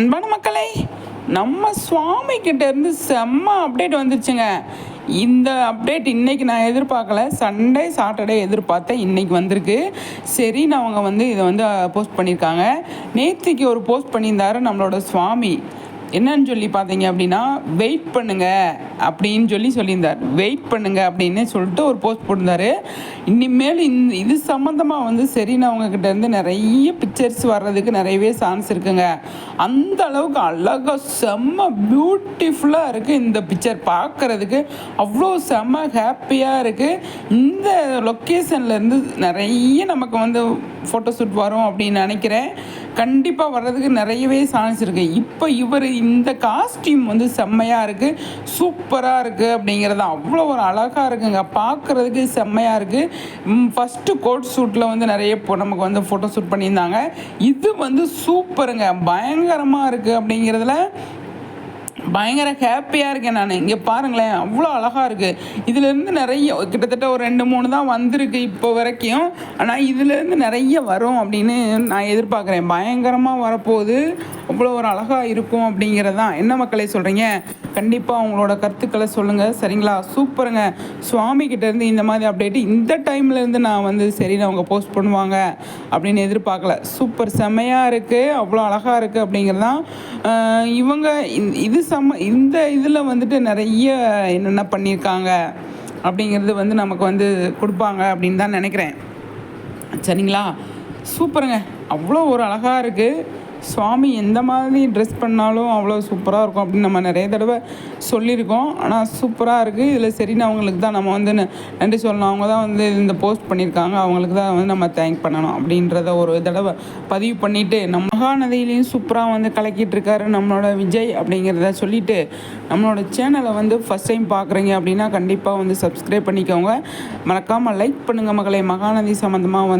அன்பான மக்களை நம்ம சுவாமி இருந்து செம்ம அப்டேட் வந்துருச்சுங்க இந்த அப்டேட் இன்னைக்கு நான் எதிர்பார்க்கல. சண்டே சாட்டர்டே எதிர்பார்த்தேன் இன்றைக்கி வந்திருக்கு. சரின்னு அவங்க வந்து இதை வந்து போஸ்ட் பண்ணியிருக்காங்க. நேற்றுக்கு ஒரு போஸ்ட் பண்ணியிருந்தாரு நம்மளோட சுவாமி. என்னன்னு சொல்லி பார்த்தீங்க அப்படின்னா வெயிட் பண்ணுங்க அப்படின்னு சொல்லி சொல்லியிருந்தார். வெயிட் பண்ணுங்க அப்படின்னு சொல்லிட்டு ஒரு போஸ்ட் போட்டிருந்தாரு. இனிமேல் இந்த இது சம்மந்தமாக வந்து சரி நான் இருந்து நிறைய பிக்சர்ஸ் வர்றதுக்கு நிறையவே சான்ஸ் இருக்குங்க. அந்த அளவுக்கு அழகாக செம்ம பியூட்டிஃபுல்லாக இருக்குது இந்த பிக்சர் பார்க்குறதுக்கு. அவ்வளோ செம்ம ஹாப்பியாக இருக்குது இந்த லொக்கேஷன்லேருந்து நிறைய நமக்கு வந்து ஃபோட்டோ ஷூட் வரும் அப்படின்னு நினைக்கிறேன். கண்டிப்பாக வர்றதுக்கு நிறையவே சான்ஸ் இருக்குது இப்போ இவர் இந்த காஸ்டியூம் வந்து செம்மையாக இருக்குது சூப்பராக இருக்குது அப்படிங்கிறது அவ்வளோ ஒரு அழகாக இருக்குங்க. பார்க்குறதுக்கு செம்மையாக இருக்குது ஃபஸ்ட்டு கோட் ஷூட்டில் வந்து நிறைய நமக்கு வந்து ஃபோட்டோ ஷூட் பண்ணியிருந்தாங்க. இது வந்து சூப்பருங்க. பயங்கரமாக இருக்குது அப்படிங்கிறதுல பயங்கர ஹாப்பியாக இருக்கேன் நான். இங்கே பாருங்களேன் அவ்வளோ அழகாக இருக்குது இதுலேருந்து நிறைய கிட்டத்தட்ட ஒரு ரெண்டு மூணு தான் வந்திருக்கு இப்போ வரைக்கும். ஆனால் இதுலேருந்து நிறைய வரும் அப்படின்னு நான் எதிர்பார்க்குறேன். பயங்கரமாக வரப்போகுது. அவ்வளோ ஒரு அழகாக இருக்கும் அப்படிங்கிறது தான் என்ன மக்களை சொல்கிறீங்க கண்டிப்பாக உங்களோட கருத்துக்களை சொல்லுங்கள் சரிங்களா? சூப்பருங்க. சுவாமி கிட்டேருந்து இந்த மாதிரி அப்டேட்டு இந்த டைம்லேருந்து நான் வந்து சரி அவங்க போஸ்ட் பண்ணுவாங்க அப்படின்னு எதிர்பார்க்கல. சூப்பர் செம்மையாக இருக்குது அவ்வளோ அழகாக இருக்குது அப்படிங்கிறது தான் இவங்க இது சம இந்த இதில் வந்துட்டு நிறைய என்னென்ன பண்ணியிருக்காங்க அப்படிங்கிறது வந்து நமக்கு வந்து கொடுப்பாங்க அப்படின்னு தான் நினைக்கிறேன். சரிங்களா? சூப்பருங்க. அவ்வளோ ஒரு அழகாக இருக்குது சுவாமி எந்த மாதிரி ட்ரெஸ் பண்ணாலும் அவ்வளோ சூப்பராக இருக்கும் அப்படின்னு நம்ம நிறைய தடவை சொல்லியிருக்கோம். ஆனால் சூப்பராக இருக்குது இதில் சரின்னு அவங்களுக்கு தான் நம்ம வந்து நன்றி சொல்லணும். அவங்க தான் வந்து இந்த போஸ்ட் பண்ணியிருக்காங்க. அவங்களுக்கு தான் வந்து நம்ம தேங்க் பண்ணணும் அப்படின்றத ஒரு தடவை பதிவு பண்ணிவிட்டு நம்ம மகாநதியிலையும் சூப்பராக வந்து கலக்கிட்டு இருக்காரு நம்மளோட விஜய் அப்படிங்கிறத சொல்லிவிட்டு நம்மளோட சேனலை வந்து ஃபஸ்ட் டைம் பார்க்குறீங்க அப்படின்னா கண்டிப்பாக வந்து சப்ஸ்கிரைப் பண்ணிக்கோங்க. மறக்காமல் லைக் பண்ணுங்கள் மகளை. மகாநதி சம்மந்தமாக வந்து